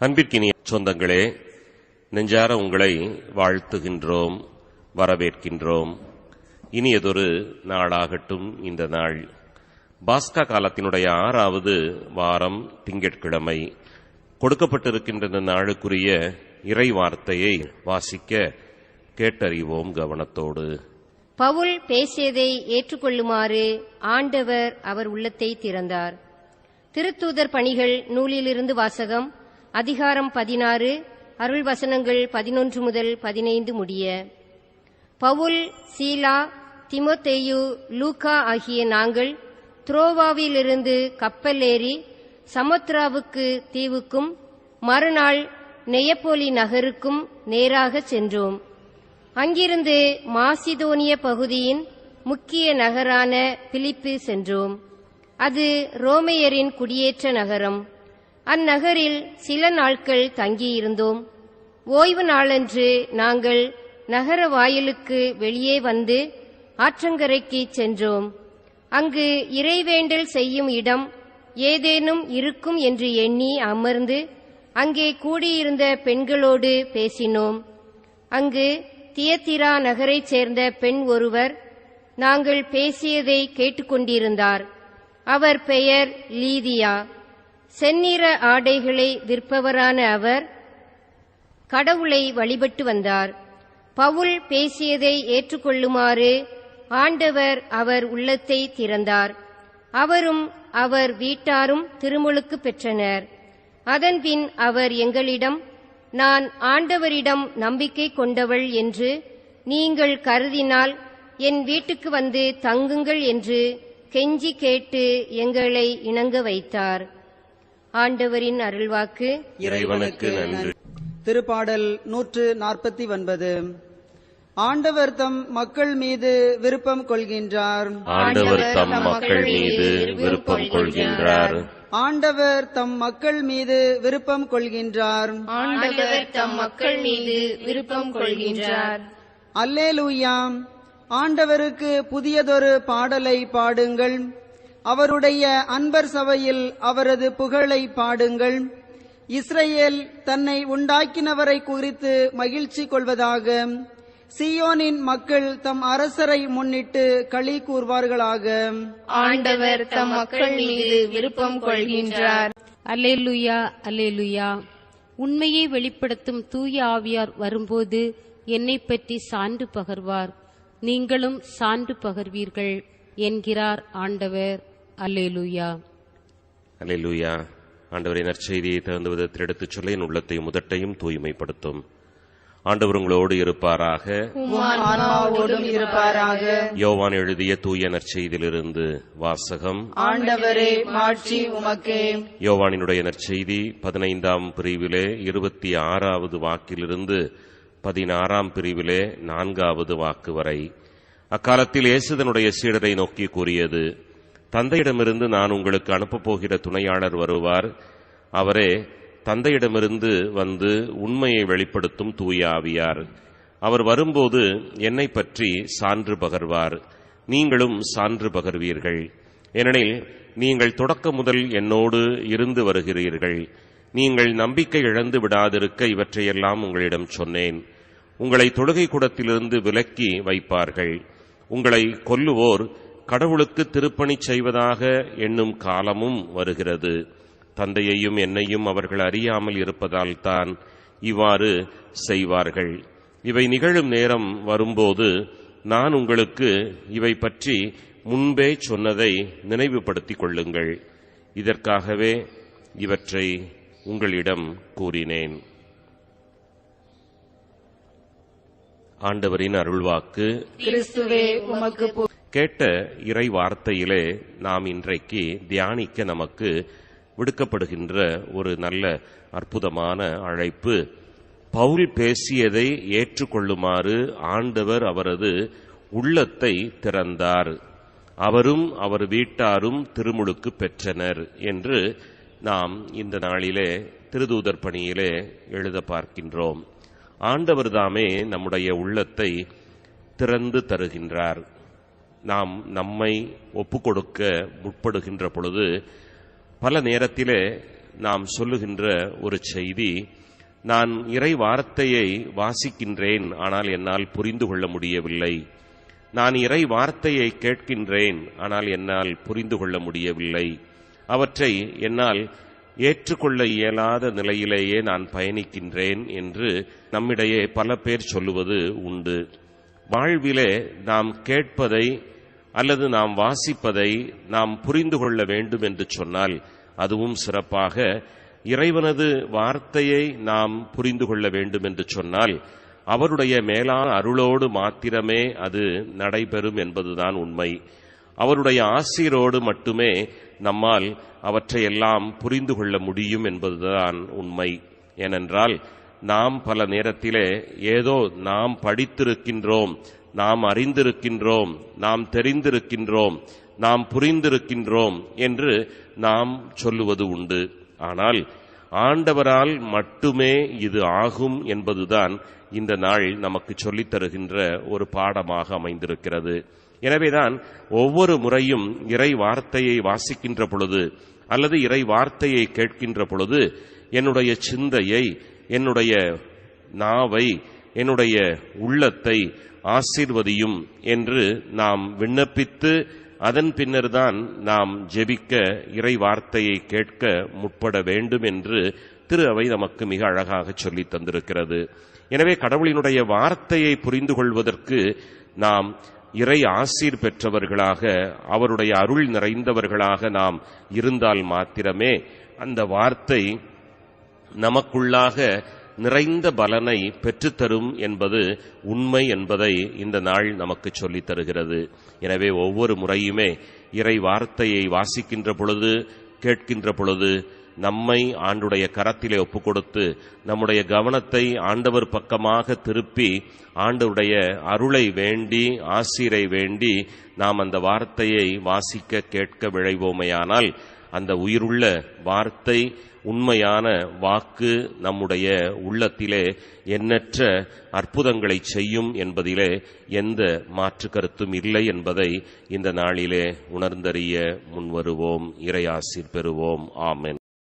அன்பிற்கினிய சொந்தங்களே நெஞ்சார உங்களை வாழ்த்துகின்றோம் வரவேற்கின்றோம். இனியதொரு நாளாகட்டும் இந்த நாள். பாஸ்கா காலத்தினுடைய ஆறாவது வாரம் திங்கட்கிழமை. கொடுக்கப்பட்டிருக்கின்ற இந்த நாளுக்குரிய இறை வார்த்தையை வாசிக்க கேட்டறிவோம் கவனத்தோடு. பவுல் பேசியதை ஏற்றுக்கொள்ளுமாறு ஆண்டவர் அவர் உள்ளத்தை திறந்தார். திருத்தூதர் பணிகள் நூலிலிருந்து வாசகம் அதிகாரம் பதினாறு அருள் வசனங்கள் பதினொன்று முதல் பதினைந்து முடிய. பவுல் சீலா திமோத்தேயு லூகா ஆகிய நாங்கள் துரோவாவிலிருந்து கப்பல் ஏறி சமுத்ராவுக்கு தீவுக்கும் மறுநாள் நெயப்போலி நகருக்கும் நேராகச் சென்றோம். அங்கிருந்து மாசிதோனிய பகுதியின் முக்கிய நகரான பிலிப்பு சென்றோம். அது ரோமையரின் குடியேற்ற நகரம். அந்நகரில் சில நாட்கள் தங்கியிருந்தோம். ஓய்வு நாளன்று நாங்கள் நகர வாயிலுக்கு வெளியே வந்து ஆற்றங்கரைக்கு சென்றோம். அங்கு இறைவேண்டல் செய்யும் இடம் ஏதேனும் இருக்கும் என்று எண்ணி அமர்ந்து அங்கே கூடியிருந்த பெண்களோடு பேசினோம். அங்கு தியத்திரா நகரைச் சேர்ந்த பெண் ஒருவர் நாங்கள் பேசியதை கேட்டுக்கொண்டிருந்தார். அவர் பெயர் லீதியா. செந்நிற ஆடைகளை விற்பவரான அவர் கடவுளை வழிபட்டு வந்தார். பவுல் பேசியதை ஏற்றுக்கொள்ளுமாறு ஆண்டவர் அவர் உள்ளத்தை திறந்தார். அவரும் அவர் வீட்டாரும் திருமுழுக்கு பெற்றனர். அதன்பின் அவர் எங்களிடம் நான் ஆண்டவரிடம் நம்பிக்கை கொண்டவள் என்று நீங்கள் கருதினால் என் வீட்டுக்கு வந்து தங்குங்கள் என்று கெஞ்சி கேட்டு எங்களை இணங்க வைத்தார். ஆண்டவரின் அருள்வாக்கு இறைவனுக்கு நன்றி. திருப்பாடல் நூற்று நாற்பத்தி ஒன்பது. ஆண்டவர் தம் மக்கள் மீது விருப்பம் கொள்கின்றார். ஆண்டவர் தம் மக்கள் மீது விருப்பம் கொள்கின்றார். ஆண்டவர் தம் மக்கள் மீது விருப்பம் கொள்கின்றார். ஆண்டவர் தம் மக்கள் மீது விருப்பம் கொள்கின்றார். அல்லேலூயா. ஆண்டவருக்கு புதியதொரு பாடலை பாடுங்கள். அவருடைய அன்பர் சபையில் அவரது புகழை பாடுங்கள். இஸ்ரவேல் தன்னை உண்டாக்கினவரை குறித்து மகிழ்ச்சி கொள்வதாக சியோனின் மக்கள் தம் அரசரை முன்னிட்டு களி கூர்வார்களாக. ஆண்டவர் தம் மக்கள் மீது விருப்பம் கொள்கின்றார். அல்லேலுயா அல்லேலுயா. உண்மையை வெளிப்படுத்தும் தூய ஆவியார் வரும்போது என்னை பற்றி சான்று பகர்வார். நீங்களும் சான்று பகர்வீர்கள் என்கிறார் ஆண்டவர். அல்லேலுயா அல்லேலூயா ஆண்டவரை நற்செய்தியை தகுந்த விதத்தில் எடுத்துச் சொல்ல என் உள்ளத்தையும் முதட்டையும் தூய்மைப்படுத்தும். ஆண்டவர் உங்களோடு இருப்பாராக. இருப்பாராக. யோவான் எழுதிய தூய நற்செய்தியிலிருந்து வாசகம். ஆண்டவரே மாட்சி உமக்கே. யோவானினுடைய நற்செய்தி பதினைந்தாம் பிரிவிலே இருபத்தி ஆறாவது வாக்கிலிருந்து பதினாறாம் பிரிவிலே நான்காவது வாக்கு வரை. அக்காலத்தில் இயேசுதனுடைய சீடரை நோக்கி கூறியது தந்தையிடமிருந்து நான் உங்களுக்கு அனுப்பப் போகிற துணையாளர் வருவார். அவரே தந்தையிடமிருந்து வந்து உண்மையை வெளிப்படுத்தும் தூய ஆவியார். அவர் வரும்போது என்னை பற்றி சான்று பகர்வார். நீங்களும் சான்று பகர்வீர்கள். ஏனெனில் நீங்கள் தொடக்க முதல் என்னோடு இருந்து வருகிறீர்கள். நீங்கள் நம்பிக்கை இழந்து விடாதிருக்க இவற்றையெல்லாம் உங்களிடம் சொன்னேன். உங்களை தொழுகை கூடத்திலிருந்து விலக்கி வைப்பார்கள். உங்களை கொல்லுவோர் கடவுளுக்கு திருப்பணி செய்வதாக எண்ணும் காலமும் வருகிறது. தந்தையையும் என்னையும் அவர்கள் அறியாமல் இருப்பதால் தான் இவ்வாறு செய்வார்கள். இவை நிகழும் நேரம் வரும்போது நான் உங்களுக்கு இவை பற்றி முன்பே சொன்னதை நினைவுபடுத்திக் கொள்ளுங்கள். இதற்காகவே இவற்றை உங்களிடம் கூறினேன். ஆண்டவரின் அருள்வாக்கு. கிறிஸ்துவே உமக்கு கேட்ட இறை வார்த்தையிலே நாம் இன்றைக்கு தியானிக்க நமக்கு விடுக்கப்படுகின்ற ஒரு நல்ல அற்புதமான அழைப்பு. பவுல் பேசியதை ஏற்றுக்கொள்ளுமாறு ஆண்டவர் அவரது உள்ளத்தை திறந்தார். அவரும் அவர் வீட்டாரும் திருமுழுக்கு பெற்றனர் என்று நாம் இந்த நாளிலே திருதூதர் பணியிலே எழுத பார்க்கின்றோம். ஆண்டவர் தாமே நம்முடைய உள்ளத்தை திறந்து தருகின்றார். நாம் நம்மை ஒப்புக்கொடுக்க முற்படுகின்ற பொழுது பல நேரத்திலே நாம் சொல்லுகின்ற ஒரு செய்தி நான் இறை வார்த்தையை வாசிக்கின்றேன் ஆனால் என்னால் புரிந்து கொள்ள முடியவில்லை. நான் இறை வார்த்தையை கேட்கின்றேன் ஆனால் என்னால் புரிந்து கொள்ள முடியவில்லை. அவற்றை என்னால் ஏற்றுக்கொள்ள இயலாத நிலையிலேயே நான் பயணிக்கின்றேன் என்று நம்மிடையே பல பேர் சொல்லுவது உண்டு. வாழ்விலே நாம் கேட்பதை அல்லது நாம் வாசிப்பதை நாம் புரிந்து கொள்ள வேண்டும் என்று சொன்னால் அதுவும் சிறப்பாக இறைவனது வார்த்தையை நாம் புரிந்து கொள்ள வேண்டும் என்று சொன்னால் அவருடைய மேலான அருளோடு மாத்திரமே அது நடைபெறும் என்பதுதான் உண்மை. அவருடைய ஆசிரோடு மட்டுமே நம்மால் அவற்றையெல்லாம் புரிந்து கொள்ள முடியும் என்பதுதான் உண்மை. ஏனென்றால் நாம் பல நேரத்திலே ஏதோ நாம் படித்திருக்கின்றோம் நாம் அறிந்திருக்கின்றோம் நாம் தெரிந்திருக்கின்றோம் நாம் புரிந்திருக்கின்றோம் என்று நாம் சொல்லுவது உண்டு. ஆனால் ஆண்டவரால் மட்டுமே இது ஆகும் என்பதுதான் இந்த நாள் நமக்கு சொல்லித் தருகின்ற ஒரு பாடமாக அமைந்திருக்கிறது. எனவேதான் ஒவ்வொரு முறையும் இறை வார்த்தையை வாசிக்கின்ற பொழுது அல்லது இறை வார்த்தையை கேட்கின்ற பொழுது என்னுடைய சிந்தையை என்னுடைய நாவை என்னுடைய உள்ளத்தை ஆசீர்வதியும் என்று நாம் விண்ணப்பித்து அதன் பின்னர்தான் நாம் ஜெபிக்க இறை வார்த்தையை கேட்க முற்பட வேண்டும் என்று திரு அவை நமக்கு மிக அழகாக சொல்லி தந்திருக்கிறது. எனவே கடவுளினுடைய வார்த்தையை புரிந்து கொள்வதற்கு நாம் இறை ஆசீர் பெற்றவர்களாக அவருடைய அருள் நிறைந்தவர்களாக நாம் இருந்தால் மாத்திரமே அந்த வார்த்தை நமக்குள்ளாக நிறைந்த பலனை பெற்றுத்தரும் என்பது உண்மை என்பதை இந்த நாள் நமக்கு சொல்லித் தருகிறது. எனவே ஒவ்வொரு முறையுமே இறை வார்த்தையை வாசிக்கின்ற பொழுது கேட்கின்ற பொழுது நம்மை ஆண்டுடைய கரத்திலே ஒப்புக் கொடுத்து நம்முடைய கவனத்தை ஆண்டவர் பக்கமாக திருப்பி ஆண்டவருடைய அருளை வேண்டி ஆசிரை வேண்டி நாம் அந்த வார்த்தையை வாசிக்க கேட்க விழைவோமையானால் அந்த உயிருள்ள வார்த்தை உண்மையான வாக்கு நம்முடைய உள்ளத்திலே எண்ணற்ற அற்புதங்களை செய்யும் என்பதிலே எந்த மாற்று கருத்தும் இல்லை என்பதை இந்த நாளிலே உணர்ந்தறிய முன்வருவோம் இறையாசிர் பெறுவோம். ஆமென்.